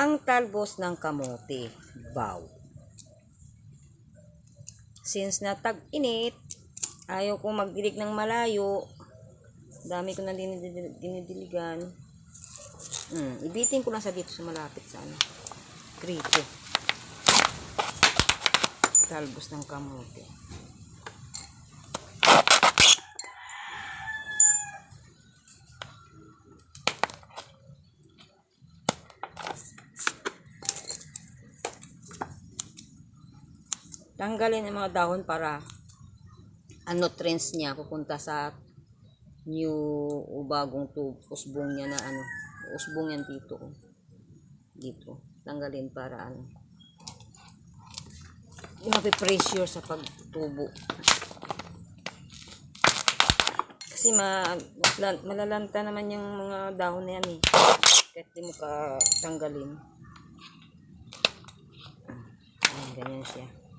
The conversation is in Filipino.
Ang talbos ng kamote. Bow. Since na tag-init, ayaw kong magdilig ng malayo. Dami ko na dinidil- dinidiligan. Hmm, ibitin ko lang sa dito sa malapit sa ano. Krito. Talbos ng kamote. Tanggalin ang mga dahon para ang nutrients niya pupunta sa new o bagong tube, usbong niya na ano, usbong yan dito. Dito. Tanggalin para ano. Mapipressure sa pagtubo. Kasi ma, malalanta naman yung mga dahon na yan eh. Kahit di mo ka tanggalin. Ayan, ganyan siya.